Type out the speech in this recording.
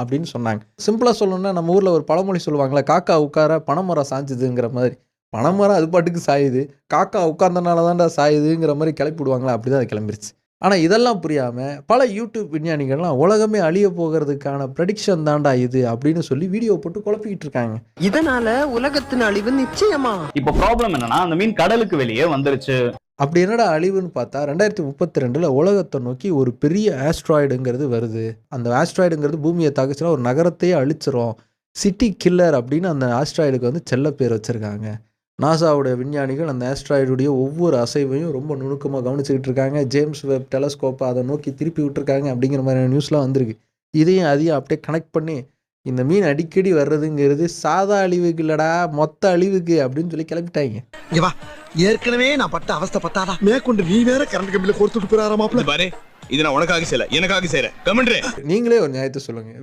அப்படின்னு சொன்னாங்க. சிம்பிளாக சொல்லணும்னா நம்ம ஊரில் ஒரு பழமொழி சொல்லுவாங்களே காக்கா உட்கார பனைமரம் சாஞ்சுதுங்கிற மாதிரி. பனைமரம் அது பாட்டுக்கு சாயுது. காக்கா உட்கார்ந்தனால தான்டா சாயுதுங்கிற மாதிரி கிளப்பி விடுவாங்களா அப்படி தான் அது கிளம்பிருச்சு. ஆனால் இதெல்லாம் புரியாமல் பல யூடியூப் விஞ்ஞானிகள்லாம் உலகமே அழிய போகிறதுக்கான ப்ரெடிக்ஷன் தான்டா இது அப்படின்னு சொல்லி வீடியோ போட்டு குழப்பிக்கிட்டு இருக்காங்க. இதனால உலகத்தின் அழிவு நிச்சயமா? இப்ப ப்ராப்ளம் என்னன்னா அந்த மீன் கடலுக்கு வெளியே வந்துருச்சு. அப்படி என்னடா அழிவுன்னு பார்த்தா ரெண்டாயிரத்தி முப்பத்தி ரெண்டில் உலகத்தை நோக்கி ஒரு பெரிய ஆஸ்ட்ராய்டுங்கிறது வருது. அந்த ஆஸ்ட்ராய்டுங்கிறது பூமியை தாக்குச்சுன்னா ஒரு நகரத்தையே அழிச்சிரும். சிட்டி கில்லர் அப்படின்னு அந்த ஆஸ்ட்ராய்டுக்கு வந்து செல்ல பேர் வச்சுருக்காங்க. நாசாவுடைய விஞ்ஞானிகள் அந்த ஆஸ்ட்ராய்டுடைய ஒவ்வொரு அசைவையும் ரொம்ப நுணுக்கமாக கவனிச்சுக்கிட்டு இருக்காங்க. ஜேம்ஸ் வெப் டெலஸ்கோப்பை அதை நோக்கி திருப்பி விட்டுருக்காங்க அப்படிங்கிற மாதிரியான நியூஸ்லாம் வந்திருக்கு. இதையும் அதையும் அப்படியே கனெக்ட் பண்ணி இந்த மீன் அடிக்கடி வர்றதுங்கிறது சாதா அழிவுக்கு இல்லடா மொத்த அழிவுக்கு அப்படின்னு சொல்லி கிளப்பிட்டாங்க இங்க வா. ஏற்கனவே நான் பட்ட அவஸ்தை பத்தாதா? மேற்கொண்டு நீ வேற கரண்ட் கம்பியில கொடுத்துட்டு போறாராமாப்ல பாரு இது நான் உனக்காக செய்யல எனக்காக செய்யறேன். கமெண்ட்ரே. நீங்களே ஒரு நியாயத்தை சொல்லுங்கள்